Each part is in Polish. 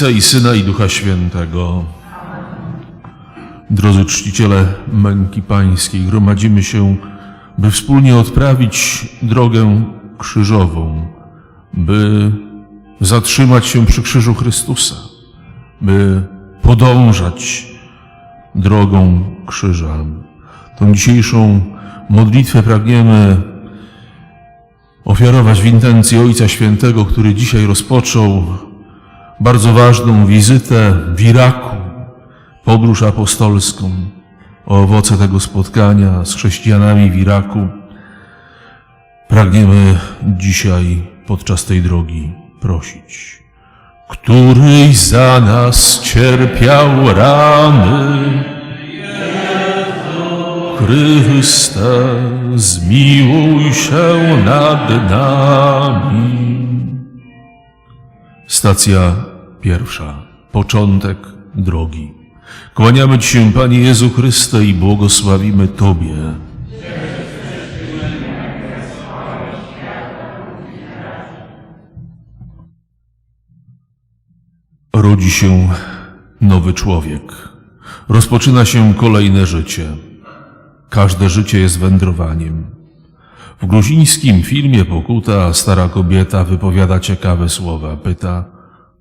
Ojca i Syna i Ducha Świętego. Drodzy czciciele męki pańskiej, gromadzimy się, by wspólnie odprawić drogę krzyżową, by zatrzymać się przy krzyżu Chrystusa, by podążać drogą krzyża. Tą dzisiejszą modlitwę pragniemy ofiarować w intencji Ojca Świętego, który dzisiaj rozpoczął bardzo ważną wizytę w Iraku, podróż apostolską, o owoce tego spotkania z chrześcijanami w Iraku. Pragniemy dzisiaj podczas tej drogi prosić. Któryś za nas cierpiał rany, Chryste, zmiłuj się nad nami. Stacja pierwsza. Początek drogi. Kłaniamy Ci się, Panie Jezu Chryste, i błogosławimy Tobie. Rodzi się nowy człowiek. Rozpoczyna się kolejne życie. Każde życie jest wędrowaniem. W gruzińskim filmie Pokuta stara kobieta wypowiada ciekawe słowa. Pyta,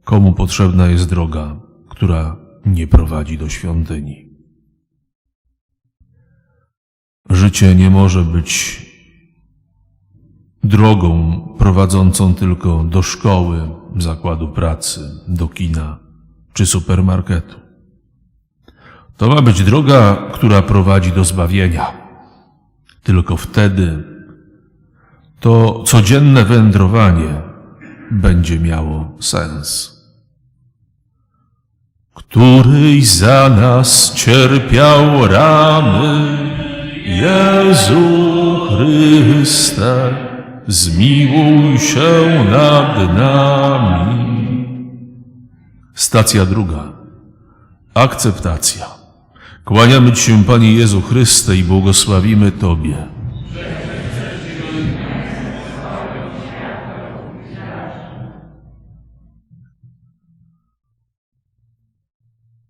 komu potrzebna jest droga, która nie prowadzi do świątyni. Życie nie może być drogą prowadzącą tylko do szkoły, zakładu pracy, do kina czy supermarketu. To ma być droga, która prowadzi do zbawienia. Tylko wtedy to codzienne wędrowanie będzie miało sens. Któryś za nas cierpiał rany, Jezu Chryste, zmiłuj się nad nami. Stacja druga. Akceptacja. Kłaniamy Ci się, Panie Jezu Chryste, i błogosławimy Tobie.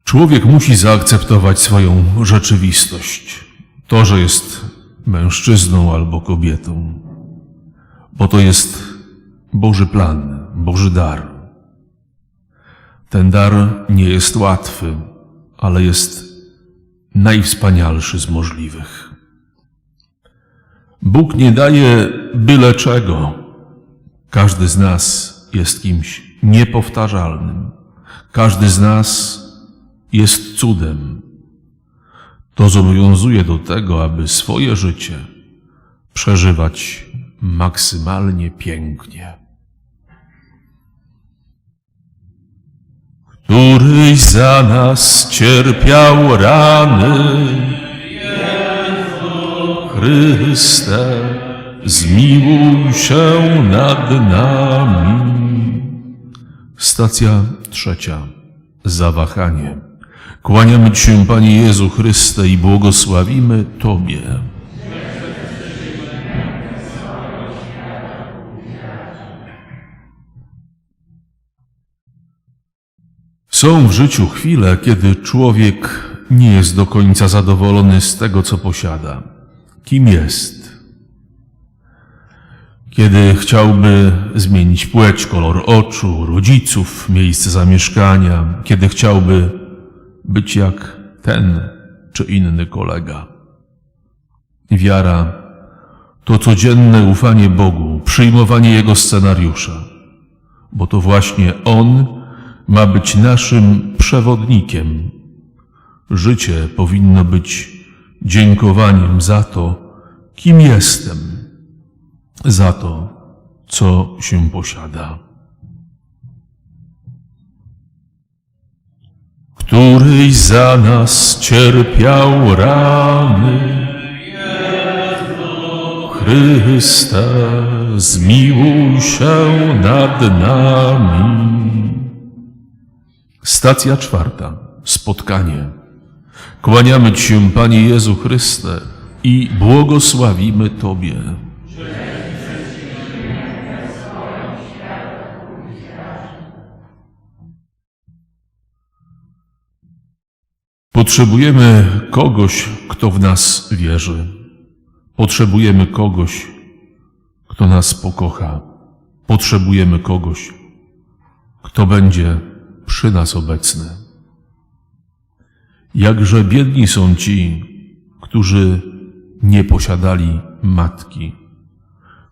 Człowiek musi zaakceptować swoją rzeczywistość. To, że jest mężczyzną albo kobietą, bo to jest Boży plan, Boży dar. Ten dar nie jest łatwy, ale jest najwspanialszy z możliwych. Bóg nie daje byle czego. Każdy z nas jest kimś niepowtarzalnym. Każdy z nas jest cudem. To zobowiązuje do tego, aby swoje życie przeżywać maksymalnie pięknie. Któryś za nas cierpiał rany, Chryste, zmiłuj się nad nami. Stacja trzecia. Zawahanie. Kłaniamy Ci się, Panie Jezu Chryste, i błogosławimy Tobie. Są w życiu chwile, kiedy człowiek nie jest do końca zadowolony z tego, co posiada. Kim jest? Kiedy chciałby zmienić płeć, kolor oczu, rodziców, miejsce zamieszkania, kiedy chciałby być jak ten czy inny kolega. Wiara to codzienne ufanie Bogu, przyjmowanie Jego scenariusza, bo to właśnie On ma być naszym przewodnikiem. Życie powinno być dziękowaniem za to, kim jestem, za to, co się posiada. Któryś za nas cierpiał rany, Chryste, zmiłuj się nad nami. Stacja czwarta. Spotkanie. Kłaniamy Ci Panie Jezu Chryste, i błogosławimy Tobie. Potrzebujemy kogoś, kto w nas wierzy. Potrzebujemy kogoś, kto nas pokocha. Potrzebujemy kogoś, kto będzie przy nas obecny. Jakże biedni są ci, którzy nie posiadali matki,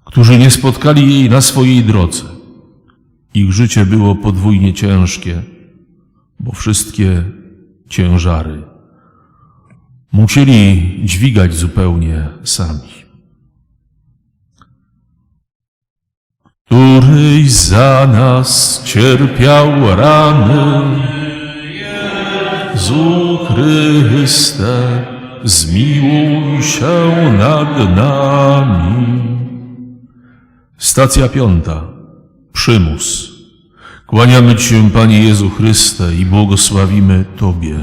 którzy nie spotkali jej na swojej drodze. Ich życie było podwójnie ciężkie, bo wszystkie ciężary musieli dźwigać zupełnie sami. Któryś za nas cierpiał rany, Zu Chryste, zmiłuj się nad nami. Stacja piąta. Przymus. Kłaniamy Ci się, Panie Jezu Chryste, i błogosławimy Tobie.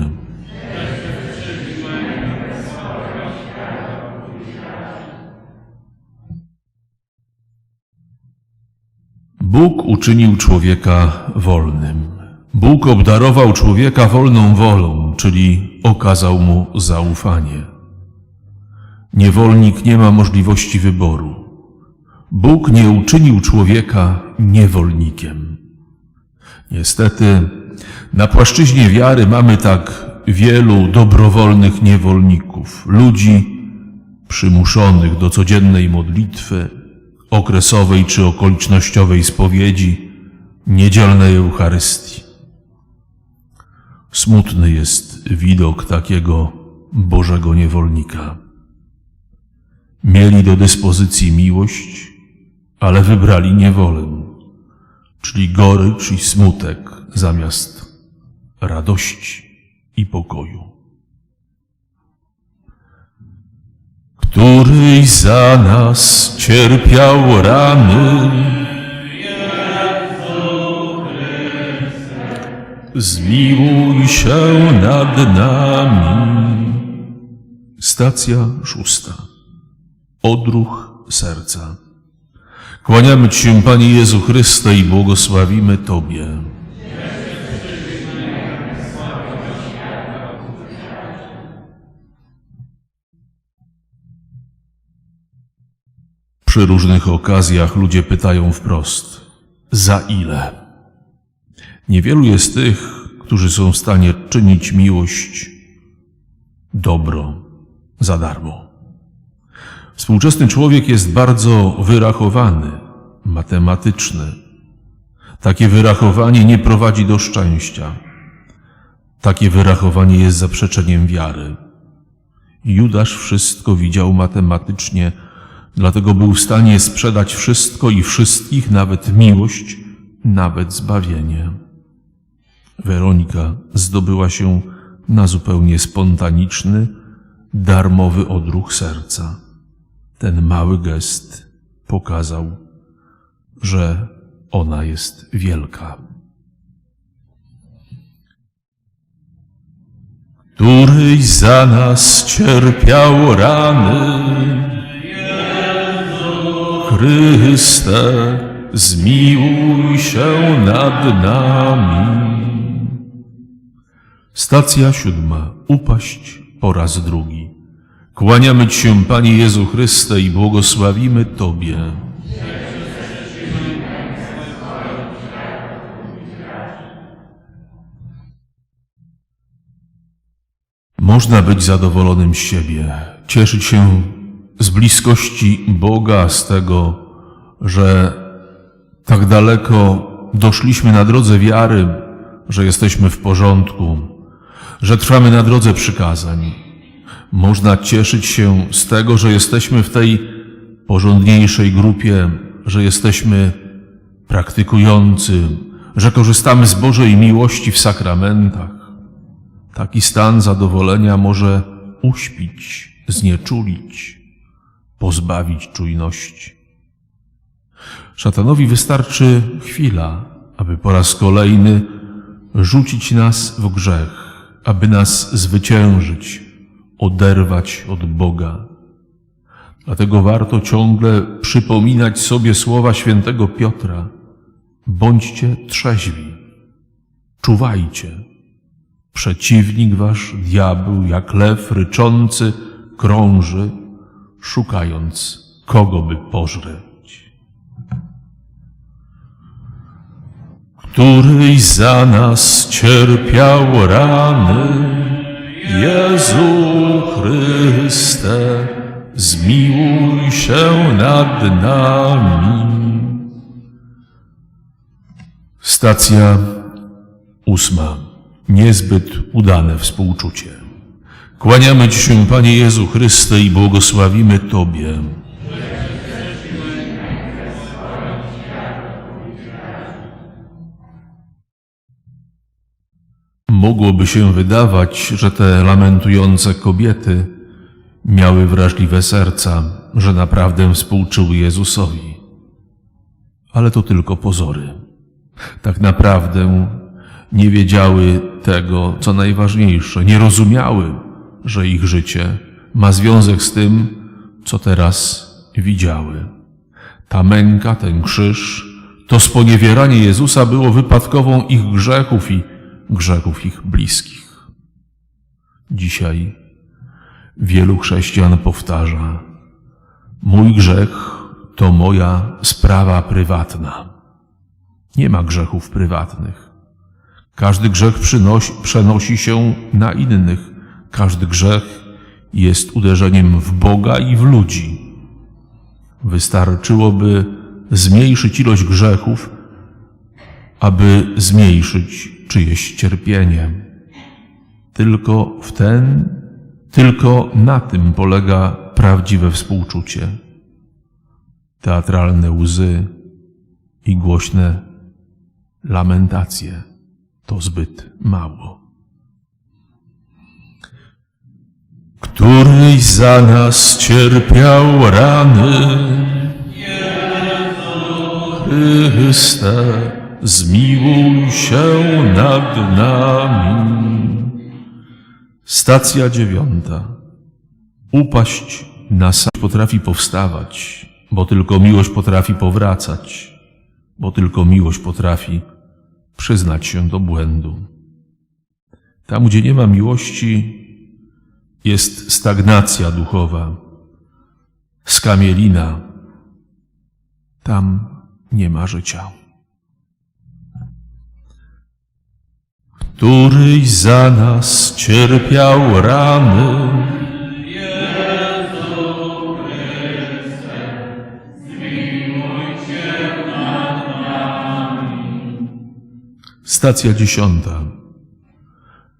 Bóg uczynił człowieka wolnym. Bóg obdarował człowieka wolną wolą, czyli okazał mu zaufanie. Niewolnik nie ma możliwości wyboru. Bóg nie uczynił człowieka niewolnikiem. Niestety, na płaszczyźnie wiary mamy tak wielu dobrowolnych niewolników, ludzi przymuszonych do codziennej modlitwy, okresowej czy okolicznościowej spowiedzi, niedzielnej Eucharystii. Smutny jest widok takiego Bożego niewolnika. Mieli do dyspozycji miłość, ale wybrali niewolę, czyli gorycz i smutek zamiast radości i pokoju. Któryś za nas cierpiał rany, Zmiłuj się nad nami. Stacja szósta. Odruch serca. Kłaniamy Ci Panie Jezu Chryste, i błogosławimy Tobie. Przy różnych okazjach ludzie pytają wprost: za ile? Niewielu jest tych, którzy są w stanie czynić miłość, dobro za darmo. Współczesny człowiek jest bardzo wyrachowany, matematyczny. Takie wyrachowanie nie prowadzi do szczęścia. Takie wyrachowanie jest zaprzeczeniem wiary. Judasz wszystko widział matematycznie, dlatego był w stanie sprzedać wszystko i wszystkich, nawet miłość, nawet zbawienie. Weronika zdobyła się na zupełnie spontaniczny, darmowy odruch serca. Ten mały gest pokazał, że ona jest wielka. Któryś za nas cierpiał rany, Chryste, zmiłuj się nad nami. Stacja siódma. Upaść po raz drugi. Kłaniamy Ci się, Panie Jezu Chryste, i błogosławimy Tobie. Można być zadowolonym z siebie, cieszyć się z bliskości Boga, z tego, że tak daleko doszliśmy na drodze wiary, że jesteśmy w porządku, że trwamy na drodze przykazań. Można cieszyć się z tego, że jesteśmy w tej porządniejszej grupie, że jesteśmy praktykujący, że korzystamy z Bożej miłości w sakramentach. Taki stan zadowolenia może uśpić, znieczulić, pozbawić czujności. Szatanowi wystarczy chwila, aby po raz kolejny rzucić nas w grzech, aby nas zwyciężyć, oderwać od Boga. Dlatego warto ciągle przypominać sobie słowa świętego Piotra. Bądźcie trzeźwi, czuwajcie. Przeciwnik wasz, diabeł, jak lew ryczący, krąży, szukając kogo by pożreć. Któryś za nas cierpiał rany, Jezu Chryste, zmiłuj się nad nami. Stacja ósma. Niezbyt udane współczucie. Kłaniamy Ci się, Panie Jezu Chryste, i błogosławimy Tobie. Mogłoby się wydawać, że te lamentujące kobiety miały wrażliwe serca, że naprawdę współczuły Jezusowi. Ale to tylko pozory. Tak naprawdę nie wiedziały tego, co najważniejsze, nie rozumiały, że ich życie ma związek z tym, co teraz widziały. Ta męka, ten krzyż, to sponiewieranie Jezusa było wypadkową ich grzechów i grzechów ich bliskich. Dzisiaj wielu chrześcijan powtarza: Mój grzech to moja sprawa prywatna. Nie ma grzechów prywatnych. Każdy grzech przynosi, przenosi się na innych. Każdy grzech jest uderzeniem w Boga i w ludzi. Wystarczyłoby zmniejszyć ilość grzechów, aby zmniejszyć czyjeś cierpienie. Tylko w ten, tylko na tym polega prawdziwe współczucie. Teatralne łzy i głośne lamentacje to zbyt mało. Któryś za nas cierpiał rany, Chryste, zmiłuj się nad nami. Stacja dziewiąta. Upaść na sam potrafi powstawać, bo tylko miłość potrafi powracać, bo tylko miłość potrafi przyznać się do błędu. Tam, gdzie nie ma miłości, jest stagnacja duchowa, skamielina. Tam nie ma życia. Któryś za nas cierpiał rany, Stacja dziesiąta.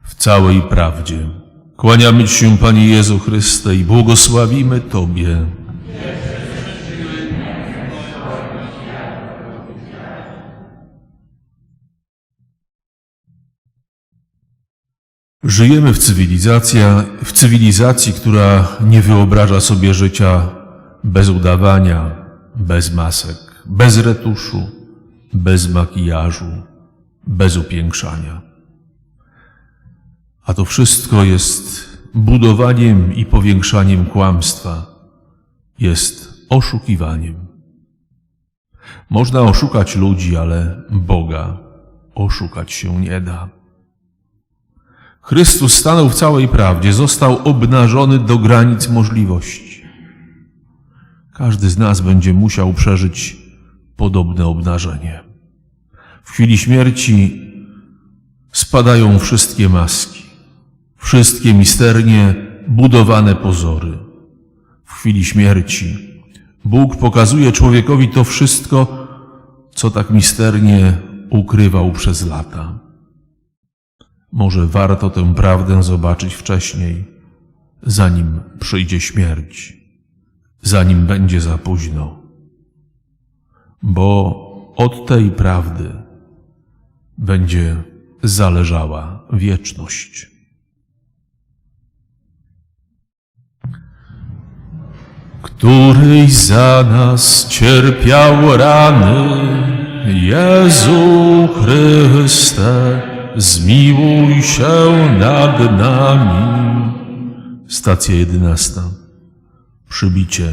W całej prawdzie. Kłaniamy Ci się, Panie Jezu Chryste, i błogosławimy Tobie. Żyjemy w cywilizacji, w cywilizacji, która nie wyobraża sobie życia bez udawania, bez masek, bez retuszu, bez makijażu, bez upiększania. A to wszystko jest budowaniem i powiększaniem kłamstwa, jest oszukiwaniem. Można oszukać ludzi, ale Boga oszukać się nie da. Chrystus stanął w całej prawdzie, został obnażony do granic możliwości. Każdy z nas będzie musiał przeżyć podobne obnażenie. W chwili śmierci spadają wszystkie maski, wszystkie misternie budowane pozory. W chwili śmierci Bóg pokazuje człowiekowi to wszystko, co tak misternie ukrywał przez lata. Może warto tę prawdę zobaczyć wcześniej, zanim przyjdzie śmierć, zanim będzie za późno. Bo od tej prawdy będzie zależała wieczność. Któryś za nas cierpiał rany, Jezu Chryste, zmiłuj się nad nami. Stacja jedenasta. Przybicie.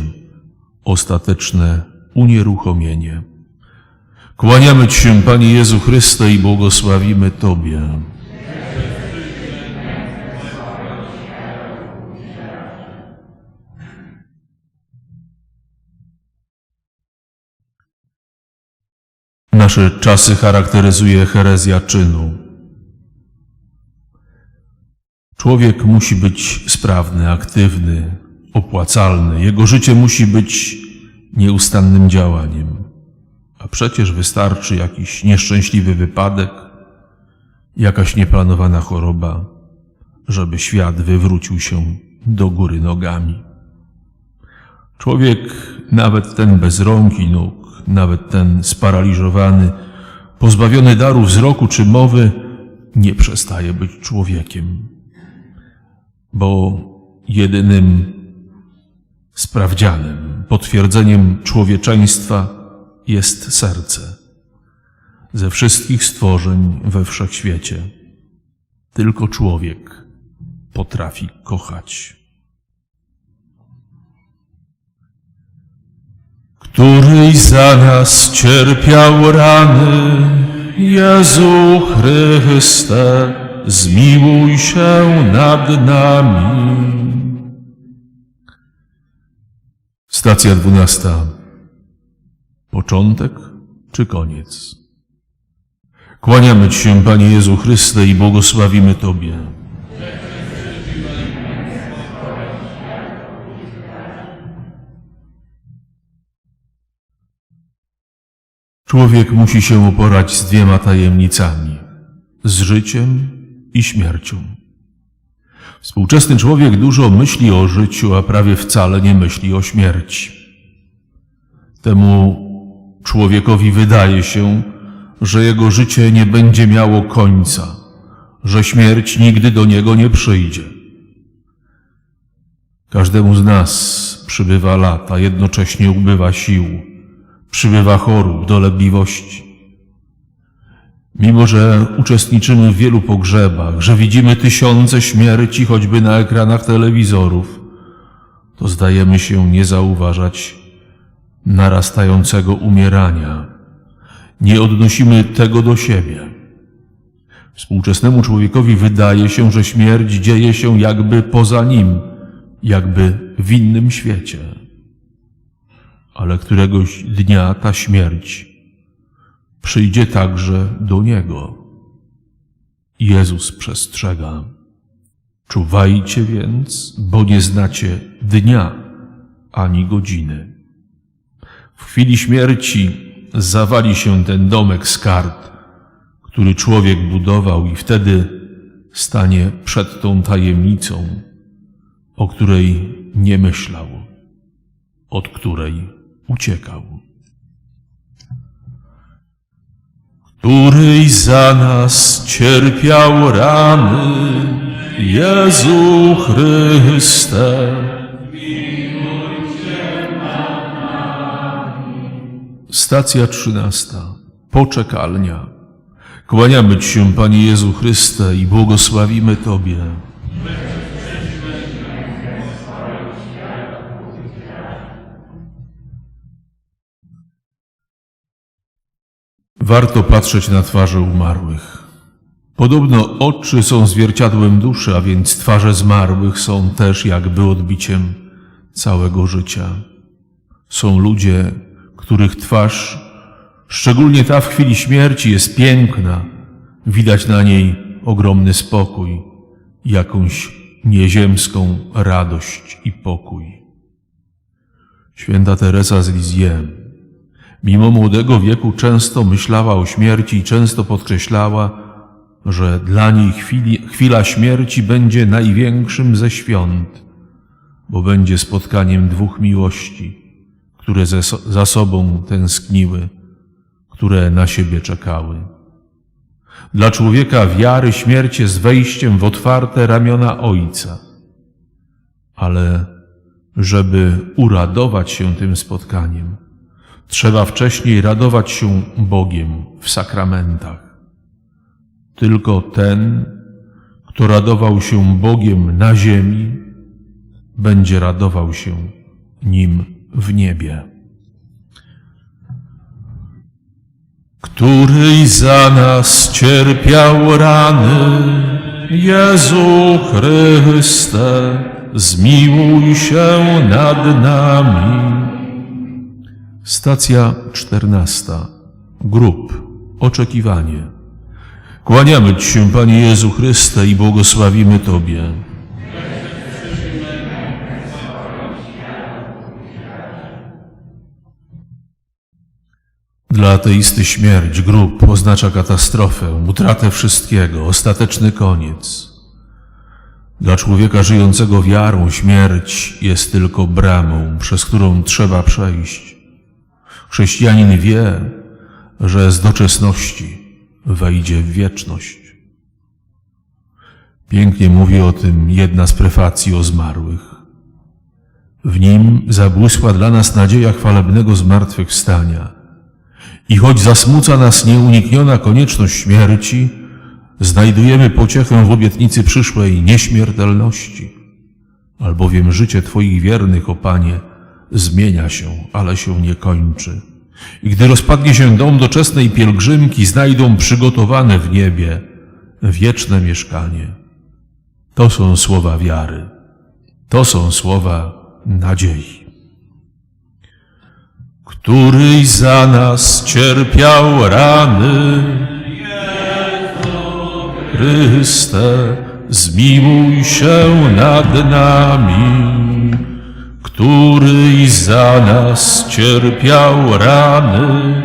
Ostateczne unieruchomienie. Kłaniamy Ci się, Panie Jezu Chryste, i błogosławimy Tobie. Nasze czasy charakteryzuje herezja czynu. Człowiek musi być sprawny, aktywny, opłacalny. Jego życie musi być nieustannym działaniem. A przecież wystarczy jakiś nieszczęśliwy wypadek, jakaś nieplanowana choroba, żeby świat wywrócił się do góry nogami. Człowiek, nawet ten bez rąk i nóg, nawet ten sparaliżowany, pozbawiony daru wzroku czy mowy, nie przestaje być człowiekiem. Bo jedynym sprawdzianem, potwierdzeniem człowieczeństwa jest serce. Ze wszystkich stworzeń we wszechświecie tylko człowiek potrafi kochać. któryś za nas cierpiał rany. Jezu Chryste, zmiłuj się nad nami. Stacja dwunasta. Początek czy koniec? Kłaniamy Ci się, Panie Jezu Chryste, i błogosławimy Tobie. Człowiek musi się uporać z dwiema tajemnicami z życiem i śmiercią. Współczesny człowiek dużo myśli o życiu, a prawie wcale nie myśli o śmierci. Temu człowiekowi wydaje się, że jego życie nie będzie miało końca, że śmierć nigdy do niego nie przyjdzie. Każdemu z nas przybywa lat, a jednocześnie ubywa sił przybywa chorób, dolegliwości. Mimo, że uczestniczymy w wielu pogrzebach, że widzimy tysiące śmierci choćby na ekranach telewizorów, to zdajemy się nie zauważać narastającego umierania. Nie odnosimy tego do siebie. Współczesnemu człowiekowi wydaje się, że śmierć dzieje się jakby poza nim, jakby w innym świecie ale któregoś dnia ta śmierć przyjdzie także do niego. Jezus przestrzega. Czuwajcie więc, bo nie znacie dnia ani godziny. W chwili śmierci zawali się ten domek z kart, który człowiek budował, i wtedy stanie przed tą tajemnicą, o której nie myślał, od której uciekał. Któryś za nas cierpiał rany, Jezu Chryste. Stacja trzynasta. Poczekalnia. Kłaniamy Ci się, Panie Jezu Chryste, i błogosławimy Tobie. Warto patrzeć na twarze umarłych. Podobno oczy są zwierciadłem duszy, a więc twarze zmarłych są też jakby odbiciem całego życia. Są ludzie, których twarz, szczególnie ta w chwili śmierci, jest piękna. Widać na niej ogromny spokój, jakąś nieziemską radość i pokój. Święta Teresa z Lisieux, mimo młodego wieku często myślała o śmierci i często podkreślała, że dla niej chwili, chwila śmierci będzie największym ze świąt, bo będzie spotkaniem dwóch miłości, które ze, za sobą tęskniły, które na siebie czekały. Dla człowieka wiary śmierć jest wejściem w otwarte ramiona Ojca. Ale żeby uradować się tym spotkaniem, trzeba wcześniej radować się Bogiem w sakramentach. Tylko ten, kto radował się Bogiem na ziemi, będzie radował się Nim w niebie. Któryś za nas cierpiał rany, Jezu Chryste, zmiłuj się nad nami. Stacja czternasta. Grób. Oczekiwanie. Kłaniamy Ci się, Panie Jezu Chryste, i błogosławimy Tobie. Dla ateisty śmierć, grób oznacza katastrofę, utratę wszystkiego, ostateczny koniec. Dla człowieka żyjącego wiarą śmierć jest tylko bramą, przez którą trzeba przejść. Chrześcijanin wie, że z doczesności wejdzie w wieczność. Pięknie mówi o tym jedna z prefacji o zmarłych. W nim zabłysła dla nas nadzieja chwalebnego zmartwychwstania. I choć zasmuca nas nieunikniona konieczność śmierci, znajdujemy pociechę w obietnicy przyszłej nieśmiertelności. Albowiem życie Twoich wiernych, o Panie, zmienia się, ale się nie kończy. I gdy rozpadnie się dom doczesnej pielgrzymki, znajdą przygotowane w niebie wieczne mieszkanie. To są słowa wiary. To są słowa nadziei. Któryś za nas cierpiał rany, Chryste, zmiłuj się nad nami. Któryś za nas cierpiał rany,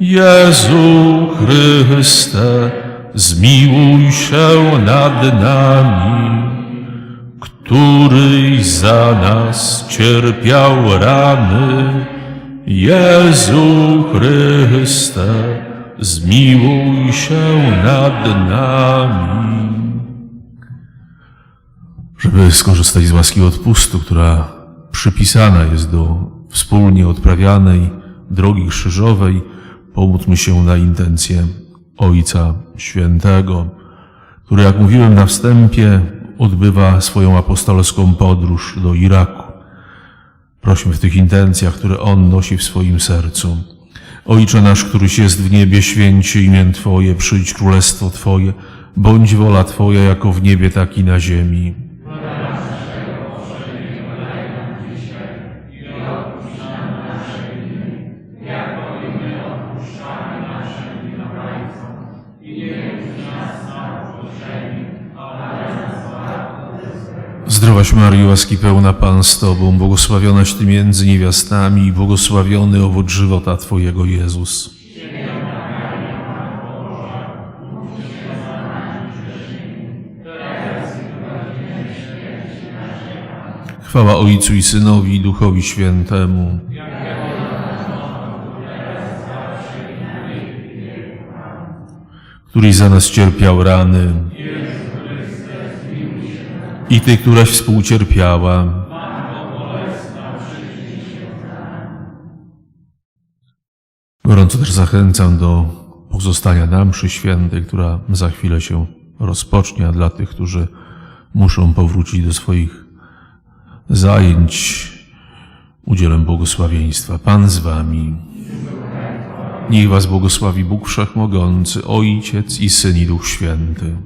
Jezu Chryste, zmiłuj się nad nami. Któryś za nas cierpiał rany, Jezu Chryste, zmiłuj się nad nami. Żeby skorzystać z łaski odpustu, która przypisana jest do wspólnie odprawianej drogi krzyżowej, pomódlmy się na intencję Ojca Świętego, który, jak mówiłem na wstępie, odbywa swoją apostolską podróż do Iraku. Prośmy w tych intencjach, które On nosi w swoim sercu. Ojcze nasz, któryś jest w niebie, święci imię Twoje, przyjdź królestwo Twoje, bądź wola Twoja jako w niebie, tak i na ziemi. Zdrowaś Maryjo, łaski pełna Pan z Tobą, błogosławionaś Ty między niewiastami i błogosławiony owoc żywota Twojego Jezus. Chwała Ojcu i Synowi i Duchowi Świętemu. Któryś za nas cierpiał rany i Ty, któraś współcierpiała. Gorąco też zachęcam do pozostania na mszy świętej, która za chwilę się rozpocznie, a dla tych, którzy muszą powrócić do swoich zajęć, udzielę błogosławieństwa. Pan z Wami. Niech Was błogosławi Bóg Wszechmogący, Ojciec i Syn i Duch Święty.